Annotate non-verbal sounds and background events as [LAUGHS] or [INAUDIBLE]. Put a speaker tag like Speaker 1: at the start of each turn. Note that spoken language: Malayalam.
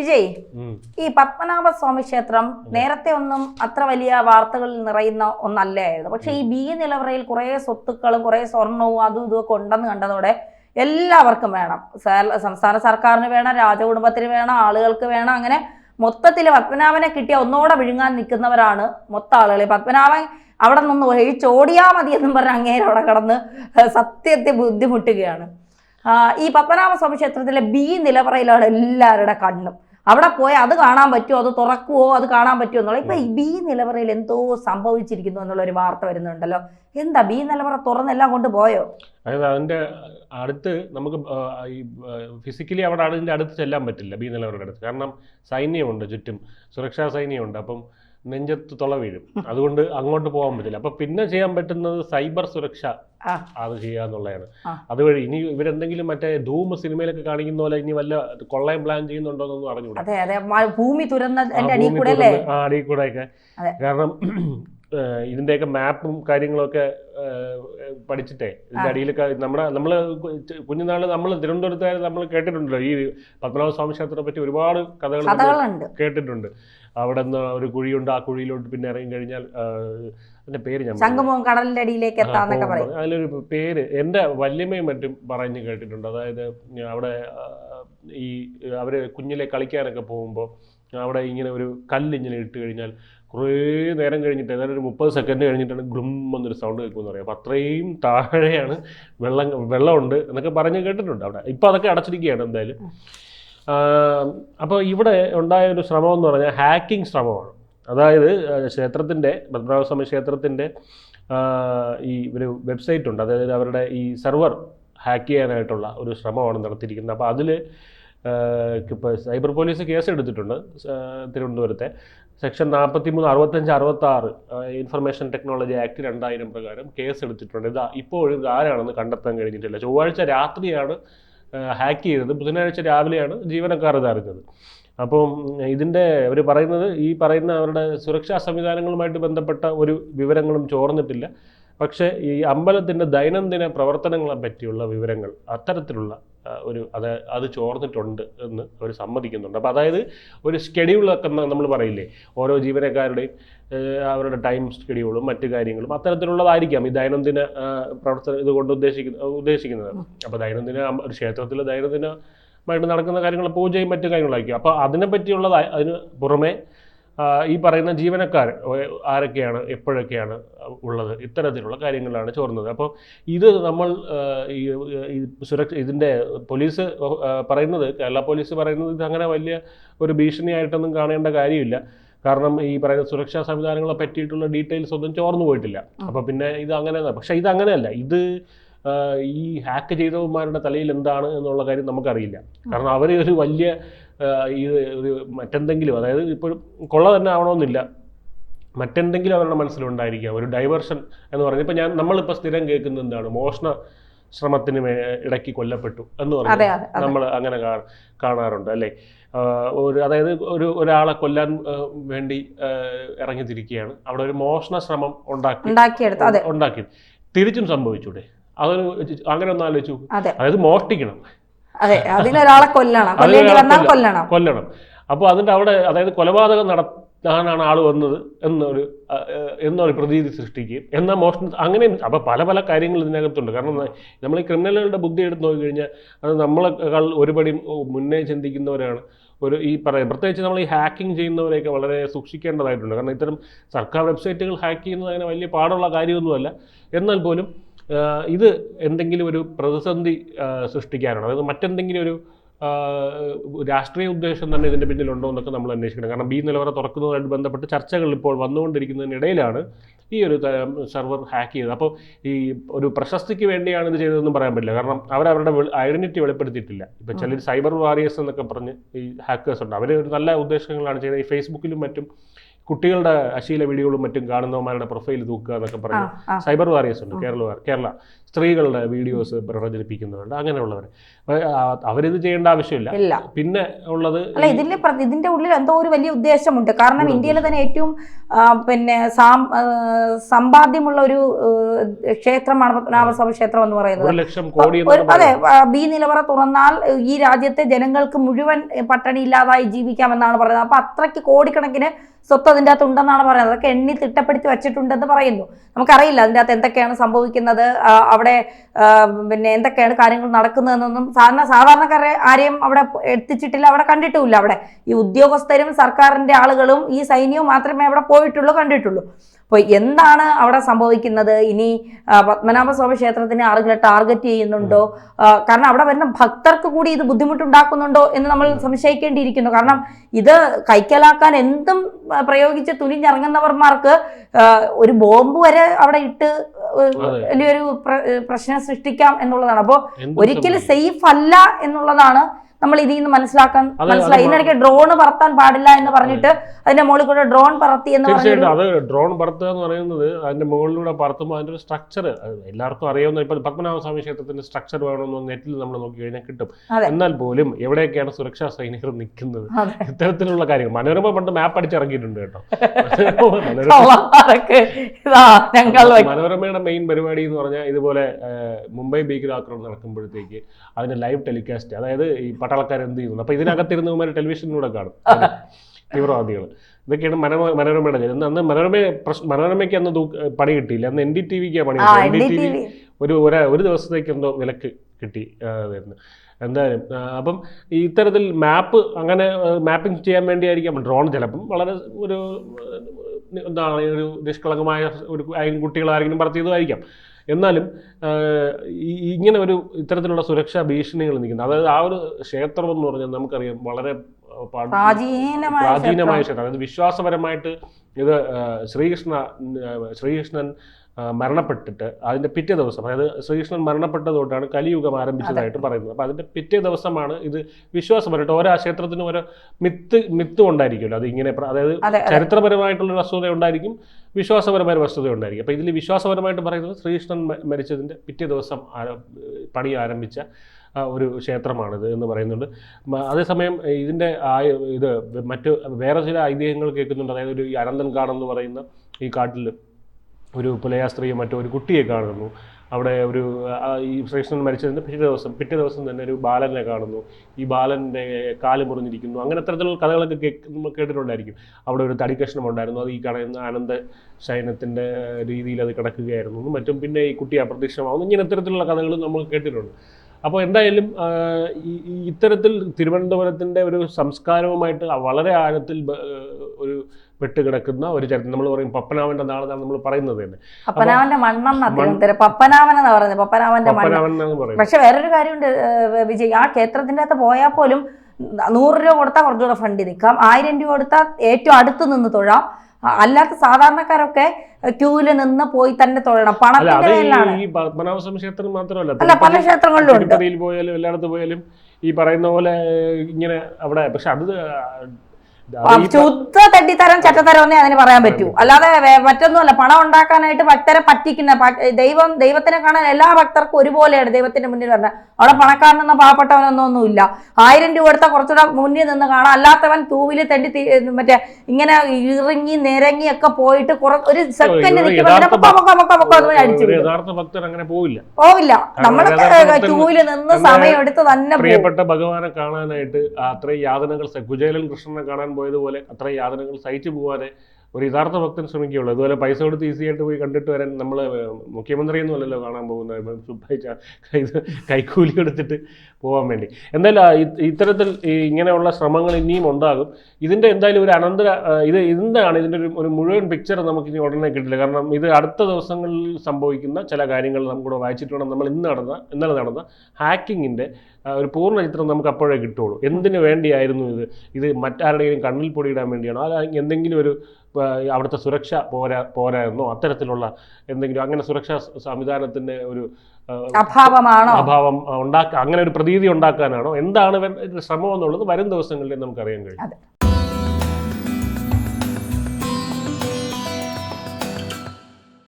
Speaker 1: വിജയ് ഈ പത്മനാഭ സ്വാമി ക്ഷേത്രം നേരത്തെ ഒന്നും അത്ര വലിയ വാർത്തകളിൽ നിറയുന്ന ഒന്നല്ലായിരുന്നു പക്ഷെ ഈ ബി നിലവറയിൽ കുറെ സ്വത്തുക്കളും കുറെ സ്വർണവും അതും ഇതും ഒക്കെ ഉണ്ടെന്ന് കണ്ടതോടെ എല്ലാവർക്കും വേണം. സംസ്ഥാന സർക്കാരിന് വേണം രാജകുടുംബത്തിന് വേണം ആളുകൾക്ക് വേണം. അങ്ങനെ മൊത്തത്തിൽ പത്മനാഭനെ കിട്ടിയ ഒന്നോടെ വിഴുങ്ങാൻ നിൽക്കുന്നവരാണ് മൊത്ത ആളുകൾ പത്മനാഭൻ അവിടെ നിന്ന് ഒഴിച്ചോടിയാ മതി എന്നും പറഞ്ഞ് അങ്ങേരെ അവിടെ കടന്ന് സത്യത്തെ ബുദ്ധിമുട്ടുകയാണ്. ഈ പത്മനാഭ സ്വാമി ക്ഷേത്രത്തിലെ ബി നിലവറയിലാണ് എല്ലാവരുടെ കണ്ണും. അവിടെ പോയി അത് കാണാൻ പറ്റുമോ അത് തുറക്കുവോ? അത് കാണാൻ പറ്റുമോ എന്നുള്ള ഇപ്പൊ ബി നിലവറയിൽ എന്തോ സംഭവിച്ചിരിക്കുന്നു എന്നുള്ള ഒരു വാർത്ത വരുന്നുണ്ടല്ലോ. എന്താ ബി നിലവറ തുറന്നെല്ലാം കൊണ്ട് പോയോ?
Speaker 2: അതായത് അതിന്റെ അടുത്ത് നമുക്ക് ഈ ഫിസിക്കലി അവിടെ അതിന്റെ അടുത്ത് ചെല്ലാൻ പറ്റില്ല ബി നിലവറയുടെ അടുത്ത്. കാരണം സൈന്യമുണ്ട് ചുറ്റും. സുരക്ഷാ സൈന്യമുണ്ട്. അപ്പം നെഞ്ചത്ത് തുള വീഴും. അതുകൊണ്ട് അങ്ങോട്ട് പോകാൻ പറ്റില്ല. അപ്പൊ പിന്നെ ചെയ്യാൻ പറ്റുന്നത് സൈബർ സുരക്ഷ. അത് ചെയ്യുക എന്നുള്ളതാണ്. അതുവഴി ഇനി ഇവരെന്തെങ്കിലും മറ്റേ ധൂമ സിനിമയിലൊക്കെ കാണിക്കുന്ന പോലെ ഇനി വല്ല കൊള്ളയും പ്ലാൻ ചെയ്യുന്നുണ്ടോ എന്നൊന്നും അറിഞ്ഞൂടാ
Speaker 1: അതെ. അതെ ഭൂമി എന്റെ അടിയിൽ കൂടെ.
Speaker 2: കാരണം ഇതിന്റെയൊക്കെ മാപ്പും കാര്യങ്ങളൊക്കെ പഠിച്ചിട്ടേ. അടിയിലൊക്കെ നമ്മുടെ നമ്മൾ കുഞ്ഞുനാൾ നമ്മൾ തിരുവനന്തപുരത്തുകാർ നമ്മൾ കേട്ടിട്ടുണ്ടല്ലോ ഈ പത്മനാഭ സ്വാമി ക്ഷേത്രത്തെ പറ്റി ഒരുപാട് കഥകൾ കേട്ടിട്ടുണ്ട്. അവിടെ നിന്ന് ഒരു കുഴിയുണ്ട് ആ കുഴിയിലോട്ട് പിന്നെ ഇറങ്ങി കഴിഞ്ഞാൽ അതിന്റെ പേര് ഞാൻ
Speaker 1: ശംഖുമുഖം കടലിന്റെ അടിയിലേക്ക് എത്താന്നൊക്കെ പറയും.
Speaker 2: അതിലൊരു പേര് എന്റെ വല്യമ്മയും മറ്റും പറഞ്ഞ് കേട്ടിട്ടുണ്ട്. അതായത് അവിടെ ഈ അവർ കുഞ്ഞിലെ കളിക്കാനൊക്കെ പോകുമ്പോൾ അവിടെ ഇങ്ങനെ ഒരു കല്ല് ഇങ്ങനെ ഇട്ട് കഴിഞ്ഞാൽ കുറേ നേരം കഴിഞ്ഞിട്ട് ഏതായാലും ഒരു മുപ്പത് സെക്കൻഡ് കഴിഞ്ഞിട്ടാണ് ഗ്ലും എന്നൊരു സൗണ്ട് കേൾക്കുമെന്ന് പറയാം. അപ്പം അത്രയും താഴെയാണ് വെള്ളം വെള്ളമുണ്ട് എന്നൊക്കെ പറഞ്ഞ് കേട്ടിട്ടുണ്ട് അവിടെ. ഇപ്പം അതൊക്കെ അടച്ചിരിക്കുകയാണ് എന്തായാലും. അപ്പോൾ ഇവിടെ ഉണ്ടായ ഒരു ശ്രമം എന്ന് പറഞ്ഞാൽ ഹാക്കിംഗ് ശ്രമമാണ്. അതായത് ക്ഷേത്രത്തിന്റെ പത്മനാഭസ്വാമി ക്ഷേത്രത്തിന്റെ ഈ ഒരു വെബ്സൈറ്റ് ഉണ്ട്. അതായത് അവരുടെ ഈ സെർവർ ഹാക്ക് ചെയ്യാനായിട്ടുള്ള ഒരു ശ്രമമാണ് നടത്തിയിരിക്കുന്നത്. അപ്പോൾ അതിൽ ഇപ്പോൾ സൈബർ പോലീസ് കേസ് എടുത്തിട്ടുണ്ട് തിരുവനന്തപുരത്തെ. സെക്ഷൻ നാൽപ്പത്തി മൂന്ന് അറുപത്തഞ്ച് അറുപത്തി ആറ് ഇൻഫർമേഷൻ ടെക്നോളജി ആക്ട് രണ്ടായിരം പ്രകാരം കേസ് എടുത്തിട്ടുണ്ട്. ഇത് ഇപ്പോഴും ആരാണെന്ന് കണ്ടെത്താൻ കഴിഞ്ഞിട്ടില്ല. ചൊവ്വാഴ്ച രാത്രിയാണ് ഹാക്ക് ചെയ്തത്. ബുധനാഴ്ച രാവിലെയാണ് ജീവനക്കാർ ഇതറിഞ്ഞത് അപ്പം ഇതിന്റെ അവർ പറയുന്നത് ഈ പറയുന്ന അവരുടെ സുരക്ഷാ സംവിധാനങ്ങളുമായിട്ട് ബന്ധപ്പെട്ട ഒരു വിവരങ്ങളും ചോർന്നിട്ടില്ല. പക്ഷേ ഈ അമ്പലത്തിന്റെ ദൈനംദിന പ്രവർത്തനങ്ങളെ പറ്റിയുള്ള വിവരങ്ങൾ അത്തരത്തിലുള്ള ഒരു അത് അത് ചോർന്നിട്ടുണ്ട് എന്ന് അവർ സമ്മതിക്കുന്നുണ്ട്. അപ്പോൾ അതായത് ഒരു ഷെഡ്യൂളൊക്കെ നമ്മൾ പറയില്ലേ ഓരോ ജീവനക്കാരുടെയും അവരുടെ ടൈം ഷെഡ്യൂളും മറ്റു കാര്യങ്ങളും അത്തരത്തിലുള്ളതായിരിക്കാം ഈ ദൈനംദിന പ്രവർത്തനം ഇതുകൊണ്ട് ഉദ്ദേശിക്കുന്ന ഉദ്ദേശിക്കുന്നത്. അപ്പോൾ ദൈനംദിന ഒരു ക്ഷേത്രത്തിൽ ദൈനംദിനമായിട്ട് നടക്കുന്ന കാര്യങ്ങൾ പൂജയും മറ്റു കാര്യങ്ങളായിരിക്കും. അപ്പോൾ അതിനെ പറ്റിയുള്ളത് അതിന് പുറമെ ഈ പറയുന്ന ജീവനക്കാർ ആരൊക്കെയാണ് എപ്പോഴൊക്കെയാണ് ഉള്ളത്? ഇത്തരത്തിലുള്ള കാര്യങ്ങളാണ് ചോർന്നത്. അപ്പോൾ ഇത് നമ്മൾ ഈ സുരക്ഷ ഇതിന്റെ പോലീസ് പറയുന്നത് കേരള പോലീസ് പറയുന്നത് ഇത് അങ്ങനെ വലിയ ഒരു ഭീഷണിയായിട്ടൊന്നും കാണേണ്ട കാര്യമില്ല. കാരണം ഈ പറയുന്ന സുരക്ഷാ സംവിധാനങ്ങളെ പറ്റിയിട്ടുള്ള ഡീറ്റെയിൽസ് ഒന്നും ചോർന്നു പോയിട്ടില്ല. അപ്പോൾ പിന്നെ ഇത് അങ്ങനെ പക്ഷേ ഇത് അങ്ങനെയല്ല. ഇത് ഈ ഹാക്ക് ചെയ്തവന്മാരുടെ തലയിൽ എന്താണ് എന്നുള്ള കാര്യം നമുക്കറിയില്ല. കാരണം അവർ ഒരു വലിയ ഒരു മറ്റെന്തെങ്കിലും അതായത് ഇപ്പോഴും കൊള്ള തന്നെ ആവണമെന്നില്ല. മറ്റെന്തെങ്കിലും അവരുടെ മനസ്സിലുണ്ടായിരിക്കാം. ഒരു ഡൈവേർഷൻ എന്ന് പറയുന്നത്. ഇപ്പം ഞാൻ നമ്മളിപ്പോൾ സ്ഥിരം കേൾക്കുന്നത് എന്താണ്? മോഷണ ശ്രമത്തിന് ഇടയ്ക്ക് കൊല്ലപ്പെട്ടു എന്ന്
Speaker 1: പറയുന്നത്
Speaker 2: നമ്മൾ അങ്ങനെ കാണാറുണ്ട് അല്ലേ? ഒരു അതായത് ഒരു ഒരാളെ കൊല്ലാൻ വേണ്ടി ഇറങ്ങിത്തിരിക്കുകയാണ്. ഇറങ്ങി തിരിക്കുകയാണ് അവിടെ ഒരു മോഷണ ശ്രമം ഉണ്ടാക്കി ഉണ്ടാക്കി. തിരിച്ചും സംഭവിച്ചൂടെ? അതൊരു അങ്ങനെ ഒന്ന് ആലോചിച്ചു അതായത് മോഷ്ടിക്കണം.
Speaker 1: അതെ അതിനൊരാളെ കൊല്ലണം. കൊല്ലേണ്ടി വന്നാൽ
Speaker 2: കൊല്ലണം.
Speaker 1: കൊല്ലണം.
Speaker 2: അപ്പോൾ അതിന്റെ അവിടെ അതായത് കൊലപാതകം നടത്താനാണ് ആൾ വന്നത് എന്നൊരു എന്നൊരു പ്രതീതി സൃഷ്ടിക്കുകയും എന്നാൽ മോഷണം അങ്ങനെയും അപ്പോൾ പല പല കാര്യങ്ങൾ ഇതിനകത്തുണ്ട്. കാരണം നമ്മൾ ഈ ക്രിമിനലുകളുടെ ബുദ്ധി എടുത്ത് നോക്കിക്കഴിഞ്ഞാൽ അത് നമ്മളെക്കാൾ ഒരുപടി മുന്നേ ചിന്തിക്കുന്നവരാണ്. ഒരു ഈ പറയാം പ്രത്യേകിച്ച് നമ്മൾ ഈ ഹാക്കിംഗ് ചെയ്യുന്നവരെയൊക്കെ വളരെ സൂക്ഷിക്കേണ്ടതായിട്ടുണ്ട്. കാരണം ഇത്തരം സർക്കാർ വെബ്സൈറ്റുകൾ ഹാക്ക് ചെയ്യുന്നത് അങ്ങനെ വലിയ പാടുള്ള കാര്യമൊന്നുമല്ല. എന്നാൽ പോലും ഇത് എന്തെങ്കിലും ഒരു പ്രതിസന്ധി സൃഷ്ടിക്കാനാണ്? അതായത് മറ്റെന്തെങ്കിലും ഒരു രാഷ്ട്രീയ ഉദ്ദേശം തന്നെ ഇതിന്റെ പിന്നിലുണ്ടോ എന്നൊക്കെ നമ്മൾ അന്വേഷിക്കണം. കാരണം ബി നിലവറ തുറക്കുന്നതുമായിട്ട് ബന്ധപ്പെട്ട് ചർച്ചകൾ ഇപ്പോൾ വന്നുകൊണ്ടിരിക്കുന്നതിനിടയിലാണ് ഈ ഒരു സെർവർ ഹാക്ക് ചെയ്തത്. അപ്പോൾ ഈ ഒരു പ്രശസ്തിക്ക് വേണ്ടിയാണ് ഇത് ചെയ്തതെന്നും പറയാൻ പറ്റില്ല. കാരണം അവരവരുടെ ഐഡന്റിറ്റി വെളിപ്പെടുത്തിയിട്ടില്ല. ഇപ്പോൾ ചിലർ സൈബർ വാരിയേഴ്സ് എന്നൊക്കെ പറഞ്ഞ് ഈ ഹാക്കേഴ്സ് ഉണ്ട്. അവർ ഒരു നല്ല ഉദ്ദേശങ്ങളാണ് ചെയ്തത്. ഈ ഫേസ്ബുക്കിലും മറ്റും കുട്ടികളുടെ അശീല വീഡിയോകളും മറ്റും കാണുന്നവന്മാരുടെ പ്രൊഫൈൽ തൂക്കുക എന്നൊക്കെ പറഞ്ഞ് സൈബർ വാരിയേഴ്സ് ഉണ്ട് കേരള കേരള. സ്ത്രീകളുടെ വീഡിയോസ് പ്രചരിപ്പിക്കുന്നവരുണ്ട് അങ്ങനെയുള്ളവർ അവരിത് ചെയ്യേണ്ട ആവശ്യമില്ല. പിന്നെ ഉള്ളത്
Speaker 1: അല്ല ഇതിന്റെ ഇതിന്റെ ഉള്ളിൽ എന്തോ ഒരു വലിയ ഉദ്ദേശമുണ്ട്. കാരണം ഇന്ത്യയിലെ തന്നെ ഏറ്റവും പിന്നെ സമ്പാദ്യമുള്ള ഒരു ക്ഷേത്രമാണ് പത്മനാഭസ്വാമി ക്ഷേത്രം എന്ന് പറയുന്നത്. അതെ ബി നിലവറ തുറന്നാൽ ഈ രാജ്യത്തെ ജനങ്ങൾക്ക് മുഴുവൻ പട്ടണി ഇല്ലാതായി ജീവിക്കാമെന്നാണ് പറയുന്നത്. അപ്പൊ അത്രയ്ക്ക് കോടിക്കണക്കിന് സ്വത്ത് അതിന്റെ അകത്ത് ഉണ്ടെന്നാണ് പറയുന്നത്. അതൊക്കെ എണ്ണി തിട്ടപ്പെടുത്തി വെച്ചിട്ടുണ്ടെന്ന് പറയുന്നു. നമുക്കറിയില്ല അതിന്റെ അകത്ത് എന്തൊക്കെയാണ് സംഭവിക്കുന്നത് അവിടെ പിന്നെ എന്തൊക്കെയാണ് കാര്യങ്ങൾ നടക്കുന്നതെന്നൊന്നും സാധാരണ സാധാരണക്കാരെ ആരെയും അവിടെ എത്തിച്ചിട്ടില്ല അവിടെ കണ്ടിട്ടുമില്ല. അവിടെ ഈ ഉദ്യോഗസ്ഥരും സർക്കാരിന്റെ ആളുകളും ഈ സൈന്യവും മാത്രമേ അവിടെ പോയിട്ടുള്ളൂ കണ്ടിട്ടുള്ളൂ. അപ്പോൾ എന്താണ് അവിടെ സംഭവിക്കുന്നത്? ഇനി പത്മനാഭസ്വാമി ക്ഷേത്രത്തിന് ആളുകളെ ടാർഗറ്റ് ചെയ്യുന്നുണ്ടോ? കാരണം അവിടെ വരുന്ന ഭക്തർക്ക് കൂടി ഇത് ബുദ്ധിമുട്ടുണ്ടാക്കുന്നുണ്ടോ എന്ന് നമ്മൾ സംശയിക്കേണ്ടിയിരിക്കുന്നു. കാരണം ഇത് കൈക്കലാക്കാൻ എന്തും പ്രയോഗിച്ച് തുനിഞ്ഞിറങ്ങുന്നവർമാർക്ക് ഒരു ബോംബ് വരെ അവിടെ ഇട്ട്. വലിയൊരു പ്ര- പ്രശ്നം സൃഷ്ടിക്കാം എന്നുള്ളതാണ്. അപ്പോൾ ഒരിക്കലും സേഫ് അല്ല എന്നുള്ളതാണ് നമ്മൾ ഇതിൽ നിന്ന് മനസ്സിലാക്കാൻ മനസ്സിലായി. ഇതിനിടയ്ക്ക് ഡ്രോൺ പറത്താൻ പാടില്ല എന്ന് പറഞ്ഞിട്ട് അതിന്റെ മുകളിൽ കൂടെ ഡ്രോൺ പറത്തി എന്ന് പറഞ്ഞു
Speaker 2: അത് ഡ്രോൺ പറത്തുക എന്ന് പറയുന്നത് അതിന്റെ മുകളിലൂടെ പറത്തുമ്പോൾ അതിന്റെ ഒരു സ്ട്രക്ചർ എല്ലാവർക്കും അറിയാവുന്ന ഇപ്പൊ പത്മനാഭസ്വാമി ക്ഷേത്രത്തിന്റെ സ്ട്രക്ചർ വേണമെന്ന് നെറ്റിൽ നമ്മൾ നോക്കി കഴിഞ്ഞാൽ കിട്ടും. എന്നാൽ പോലും എവിടെയൊക്കെയാണ് സുരക്ഷാ സൈനികർ നിൽക്കുന്നത്. ഇത്തരത്തിലുള്ള കാര്യങ്ങൾ. മനോരമ പണ്ട് മാപ്പ് അടിച്ചിറങ്ങിയിട്ടുണ്ട് കേട്ടോ. [LAUGHS] മനോരമയുടെ മെയിൻ പരിപാടി എന്ന് പറഞ്ഞാൽ ഇതുപോലെ മുംബൈ ബീക്കിൽ ഭീകരാക്രമണം നടക്കുമ്പോഴത്തേക്ക് അതിന്റെ ലൈവ് ടെലികാസ്റ്റ് അതായത് ഈ പട്ടാളക്കാർ എന്ത് ചെയ്യുന്നു? അപ്പൊ ഇതിനകത്തിരുന്നവന്മാർ ടെലിവിഷനിലൂടെ കാണും. തീവ്രവാദികൾ ഇതൊക്കെയാണ് മനോരമ മനോരമയുടെ കാര്യം. അന്ന് മനോരമ മനോരമയ്ക്ക് അന്ന് പണി കിട്ടിയില്ല. അന്ന് എൻ ഡി ടി വിക്ക് പണി
Speaker 1: എൻ ഡി ടി വി
Speaker 2: ഒരു ഒരു ദിവസത്തേക്ക് എന്തോ വിലക്ക് കിട്ടി വരുന്നു. അതായിരുന്നു എന്തായാലും അപ്പം ഇത്തരത്തിൽ മാപ്പ് അങ്ങനെ മാപ്പിംഗ് ചെയ്യാൻ വേണ്ടിയായിരിക്കാം. ഡ്രോൺ ചിലപ്പം വളരെ ഒരു എന്താണ് ഒരു നിഷ്കളങ്കമായ ഒരു കുട്ടികൾ ആരെങ്കിലും പറത്തിയതുമായിരിക്കാം എന്നാലും ഇങ്ങനെ ഒരു ഇത്തരത്തിലുള്ള സുരക്ഷാ ഭീഷണികൾ നിൽക്കുന്നത് അതായത് ആ ഒരു ക്ഷേത്രം എന്ന് പറഞ്ഞാൽ നമുക്കറിയാം വളരെ
Speaker 1: പ്രാചീനമായ ക്ഷേത്രം.
Speaker 2: അതായത് വിശ്വാസപരമായിട്ട് ഇത് ശ്രീകൃഷ്ണ ശ്രീകൃഷ്ണൻ മരണപ്പെട്ടിട്ട് അതിന്റെ പിറ്റേ ദിവസം അതായത് ശ്രീകൃഷ്ണൻ മരണപ്പെട്ടതുകൊണ്ടാണ് കലിയുഗം ആരംഭിച്ചതായിട്ട് പറയുന്നത്. അപ്പൊ അതിന്റെ പിറ്റേ ദിവസമാണ് ഇത് വിശ്വാസപരമായിട്ട് ഓരോ ക്ഷേത്രത്തിനും ഓരോ മിത്ത് മിത്ത് ഉണ്ടായിരിക്കുമല്ലോ. അത് ഇങ്ങനെ അതായത്
Speaker 1: അതെ അതെ.
Speaker 2: ചരിത്രപരമായിട്ടുള്ള വസ്തുത ഉണ്ടായിരിക്കും വിശ്വാസപരമായ ഒരു വസ്തുത ഉണ്ടായിരിക്കും. അപ്പോൾ ഇതിൽ വിശ്വാസപരമായിട്ട് പറയുന്നത് ശ്രീകൃഷ്ണൻ മരിച്ചതിന്റെ പിറ്റേ ദിവസം പണി ആരംഭിച്ച ഒരു ക്ഷേത്രമാണിത് എന്ന് പറയുന്നുണ്ട്. അതേസമയം ഇതിന്റെ ഇത് മറ്റ് വേറെ ചില ഐതിഹ്യങ്ങൾ കേൾക്കുന്നുണ്ട്. അതായത് ഒരു അനന്തൻ കാടെന്ന് പറയുന്ന ഈ കാട്ടിൽ ഒരു പുലയാ സ്ത്രീയും മറ്റോ ഒരു കുട്ടിയെ കാണുന്നു. അവിടെ ഒരു ഈ ശ്രീകൃഷ്ണൻ മരിച്ചതിന്റെ പിറ്റേ ദിവസം പിറ്റേ ദിവസം തന്നെ ഒരു ബാലനെ കാണുന്നു. ഈ ബാലന്റെ കാൽ മുറിഞ്ഞിരിക്കുന്നു. അങ്ങനെ അത്തരത്തിലുള്ള കഥകളൊക്കെ നമ്മൾ കേട്ടിട്ടുണ്ടായിരിക്കും. അവിടെ ഒരു തടി കഷ്ണം ഉണ്ടായിരുന്നു. അത് ഈ കടയുന്ന ആനന്ദ ശയനത്തിന്റെ രീതിയിൽ അത് കിടക്കുകയായിരുന്നു. മറ്റും പിന്നെ ഈ കുട്ടി അപ്രത്യക്ഷമാവുന്നു. ഇങ്ങനെ ഇത്തരത്തിലുള്ള കഥകൾ നമ്മൾ കേട്ടിട്ടുണ്ട്. അപ്പോൾ എന്തായാലും ഇത്തരത്തിൽ തിരുവനന്തപുരത്തിന്റെ ഒരു സംസ്കാരവുമായിട്ട് വളരെ ആഴത്തിൽ ഒരു പെട്ടുകിടക്കുന്ന ഒരു ചരിത്രം നമ്മൾ പറയും പപ്പനാവന്റെ നാളെന്നാണ് നമ്മൾ പറയുന്നത് തന്നെ
Speaker 1: പപ്പനാവന്റെ മണ്ണെന്ന് പപ്പനാവൻ എന്ന് പറയുന്നത്? പപ്പനാവന്റെ മണ്ണ്. പക്ഷെ വേറൊരു കാര്യമുണ്ട് വിജയ്. ആ ക്ഷേത്രത്തിന്റെ അകത്ത് പോയാൽ പോലും നൂറ് രൂപ കൊടുത്താൽ കുറച്ചുകൂടെ ഫണ്ട് നിൽക്കാം. ആയിരം രൂപ കൊടുത്താൽ ഏറ്റവും അടുത്ത് നിന്ന് തൊഴാം. അല്ലാത്ത സാധാരണക്കാരൊക്കെ ക്യൂവിൽ നിന്ന് പോയി തന്നെ തൊഴണം. പണത്തിന്റെ പേരിലാണ്
Speaker 2: ഈ പത്മനാഭസ്വാമി ക്ഷേത്രം മാത്രമല്ല.
Speaker 1: അല്ല പല ക്ഷേത്രങ്ങളിലും ഉണ്ട്.
Speaker 2: പോയാലും എല്ലായിടത്ത് പോയാലും ഈ പറയുന്ന പോലെ ഇങ്ങനെ അവിടെ. പക്ഷെ അത്
Speaker 1: ശുദ്ധ തെണ്ടിത്തരം ചട്ടത്തരം എന്നേ അതിന് പറയാൻ പറ്റൂ. അല്ലാതെ മറ്റൊന്നുമല്ല പണം ഉണ്ടാക്കാനായിട്ട് ഭക്തരെ പറ്റിക്കുന്ന ദൈവം ദൈവത്തിനെ കാണാൻ എല്ലാ ഭക്തർക്കും ഒരുപോലെയാണ് ദൈവത്തിന്റെ മുന്നിൽ വരുന്നത് അവിടെ പണക്കാരനെന്നോ പാവപ്പെട്ടവനെന്നോ ഇല്ല ആയിരം രൂപ എടുത്താൽ കുറച്ചുകൂടെ മുന്നിൽ നിന്ന് കാണാം. അല്ലാത്തവൻ തൂവിൽ തെണ്ടി തി- മറ്റേ ഇങ്ങനെ ഇറങ്ങി നിരങ്ങി ഒക്കെ പോയിട്ട് ഒരു സെക്കൻഡ് നിൽക്കുമ്പോൾ
Speaker 2: യഥാർത്ഥ ഭക്തർ അങ്ങനെ പോവില്ല.
Speaker 1: പോവില്ല. തൂവിൽ നിന്ന് സമയം എടുത്ത് തന്നെ
Speaker 2: പ്രിയപ്പെട്ട ഭഗവാനെ കാണാനായിട്ട് അത്രയും യാതനകൾ കുചേലൻ കൃഷ്ണനെ കാണാൻ പോയതുപോലെ അത്ര യാതനകൾ സഹിച്ചു പോകാതെ ഒരു യഥാർത്ഥ ഭക്തൻ ശ്രമിക്കുകയുള്ളൂ. അതുപോലെ പൈസ കൊടുത്ത് ഈസി ആയിട്ട് പോയി കണ്ടിട്ട് വരാൻ നമ്മൾ മുഖ്യമന്ത്രിയൊന്നും അല്ലല്ലോ കാണാൻ പോകുന്നത്. ഇത് കൈക്കൂലി എടുത്തിട്ട് പോകാൻ വേണ്ടി. എന്തായാലും ഇത്തരത്തിൽ ഇങ്ങനെയുള്ള ശ്രമങ്ങൾ ഇനിയും ഉണ്ടാകും. ഇതിന്റെ എന്തായാലും ഒരു അനന്തര ഇത് എന്താണ് ഇതിന്റെ ഒരു ഒരു മുഴുവൻ പിക്ചർ നമുക്ക് ഇനി ഉടനെ കിട്ടില്ല. കാരണം ഇത് അടുത്ത ദിവസങ്ങളിൽ സംഭവിക്കുന്ന ചില കാര്യങ്ങൾ നമുക്കൂടെ വായിച്ചിട്ട് വേണം നമ്മൾ ഇന്ന് നടന്ന ഇന്നലെ നടന്ന ഹാക്കിങ്ങിന്റെ ഒരു പൂർണ ചിത്രം നമുക്ക് അപ്പോഴേ കിട്ടുള്ളൂ. എന്തിനു വേണ്ടിയായിരുന്നു ഇത്? ഇത് മറ്റാരുടെയും കണ്ണിൽ പൊടിയിടാൻ വേണ്ടിയാണോ? അത് എന്തെങ്കിലും ഒരു അവിടുത്തെ സുരക്ഷ പോരാ പോരായിരുന്നോ? അത്തരത്തിലുള്ള എന്തെങ്കിലും അങ്ങനെ സുരക്ഷാ സംവിധാനത്തിന്റെ ഒരു
Speaker 1: അഭാവമാണോ?
Speaker 2: അഭാവം ഉണ്ടാക്കുക അങ്ങനെ ഒരു പ്രതീതി ഉണ്ടാക്കാനാണോ? എന്താണ് ശ്രമം എന്നുള്ളത് വരും ദിവസങ്ങളിൽ നമുക്കറിയാൻ കഴിയും.